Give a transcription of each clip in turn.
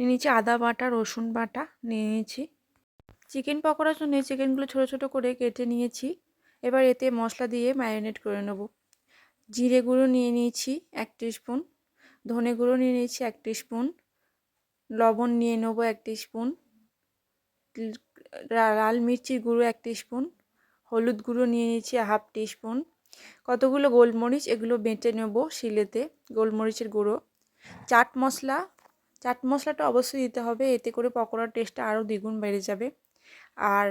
নিয়ে নিয়েছি আদা বাটা, রসুন বাটা নিয়ে নিয়েছি। চিকেন পকোড়ার জন্য চিকেনগুলো ছোটো ছোটো করে কেটে নিয়েছি। এবার এতে মশলা দিয়ে ম্যারিনেট করে নেব। জিরে গুঁড়ো নিয়ে নিয়েছি এক স্পুন ধনে গুঁড়ো নিয়ে নিয়েছি এক স্পুন লবণ নিয়ে নেব এক স্পুন লাল মির্চির গুঁড়ো এক স্পুন হলুদ গুঁড়ো নিয়ে নিয়েছি হাফ স্পুন কতগুলো গোলমরিচ এগুলো বেঁটে নেব শিলেতে, গোলমরিচের গুঁড়ো। চাট মশলা চাট মশলাটা অবশ্যই দিতে হবে। এতে করে পকোড়ার টেস্টটা আরও দ্বিগুণ বেড়ে যাবে। আর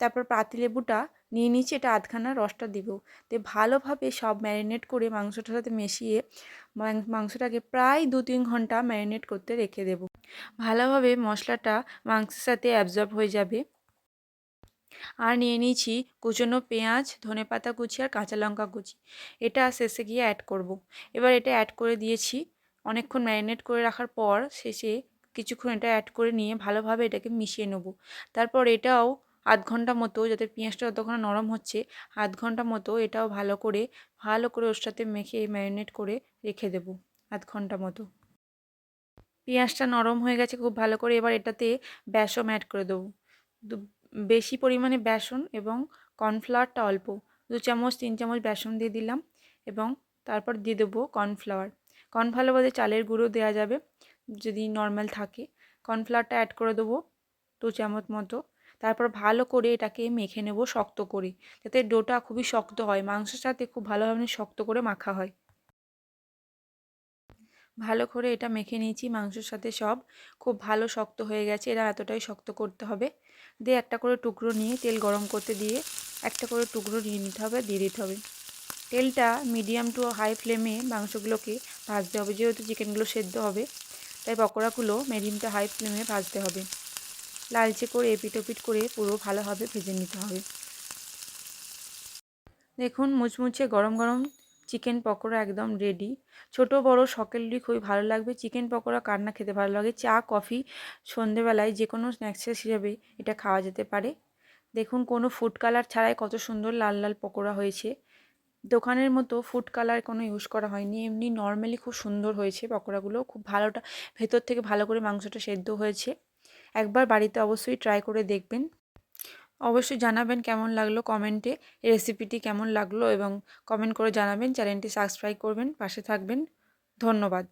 তারপর পাতিলেবুটা নিয়ে নিচ্ছি এটা আধখানা রসটা দিব। দিয়ে ভালোভাবে সব ম্যারিনেট করে মাংসটার সাথে মিশিয়ে মাংসটাকে প্রায় দু তিন ঘণ্টা ম্যারিনেট করতে রেখে দেব। ভালোভাবে মশলাটা মাংসের সাথে অ্যাবজর্ব হয়ে যাবে। আর নিয়ে নিয়েছি কুচনো পেঁয়াজ ধনে পাতা কুচি আর কাঁচা লঙ্কা কুচি। এটা শেষে গিয়ে অ্যাড করব। এবার এটা অ্যাড করে দিয়েছি অনেকক্ষণ ম্যারিনেট করে রাখার পর শেষে কিছুক্ষণ এটা অ্যাড করে নিয়ে ভালোভাবে এটাকে মিশিয়ে নেব। তারপর এটাও আধ ঘণ্টা মতো, যাতে পেঁয়াজটা যতক্ষণ নরম হচ্ছে, আধ ঘণ্টা মতো এটাও ভালো করে ভালো করে ওর সাথে মেখে ম্যারিনেট করে রেখে দেবো আধ ঘণ্টা মতো। পেঁয়াজটা নরম হয়ে গেছে, খুব ভালো করে এবার এটাতে বেসন অ্যাড করে দেবো। বেশি পরিমাণে বেসন এবং কর্নফ্লাওয়ারটা অল্প, দু চামচ, তিন চামচ বেসন দিয়ে দিলাম এবং তারপর দিয়ে দেবো কর্নফ্লাওয়ার। কর্নফ্লাওয়ারে চালের গুঁড়ো দেওয়া যাবে, যদি নর্মাল থাকে। কর্নফ্লাওয়ারটা অ্যাড করে দেবো দু চামচ মতো। তারপর ভালো করে এটাকে মেখে নেব শক্ত করে, যাতে ডোটা খুবই শক্ত হয়, মাংসের সাথে খুব ভালোভাবে শক্ত করে মাখা হয়। ভালো করে এটা মেখে নিয়েছি, মাংসের সাথে সব। খুব ভালো শক্ত হয়ে গেছে, এরা এতটাই শক্ত করতে হবে। দিয়ে একটা করে টুকরো নিয়ে তেল গরম করতে দিয়ে একটা করে টুকরো নিয়ে নিতে হবে, দিয়ে দিতে হবে। তেলটা মিডিয়াম টু হাই ফ্লেমে মাংসগুলোকে ভাজতে হবে, যেহেতু চিকেনগুলো সেদ্ধ হবে, তাই পকোড়াগুলো মিডিয়াম টু হাই ফ্লেমে ভাজতে হবে। লালচে করে এপিট ওপিট করে পুরো ভালোভাবে ভেজে নিতে হবে। দেখুন, মুচমুচে গরম গরম চিকেন পকোড়া একদম রেডি ছোট, বড় সকলেরই খুবই ভালো লাগবে। চিকেন পকোড়া কার না খেতে ভালো লাগে? চা, কফি, সন্ধেবেলায় যে কোনো স্ন্যাক্সের হিসাবে এটা খাওয়া যেতে পারে। দেখুন, কোনো ফুড কালার ছাড়াই কত সুন্দর লাল লাল পকোড়া হয়েছে। দোকানের মতো ফুড কালার কোনো ইউজ করা হয়নি। এমনি নর্মালি খুব সুন্দর হয়েছে পকোড়াগুলো, খুব ভালোটা, ভেতর থেকে ভালো করে মাংসটা সেদ্ধ হয়েছে। একবার বাড়িতে অবশ্যই ট্রাই করে দেখবেন। অবশ্যই জানাবেন কেমন লাগল কমেন্টে রেসিপিটি কেমন লাগল এবং কমেন্ট করে জানাবেন। চ্যানেলটি সাবস্ক্রাইব করবেন, পাশে থাকবেন। ধন্যবাদ।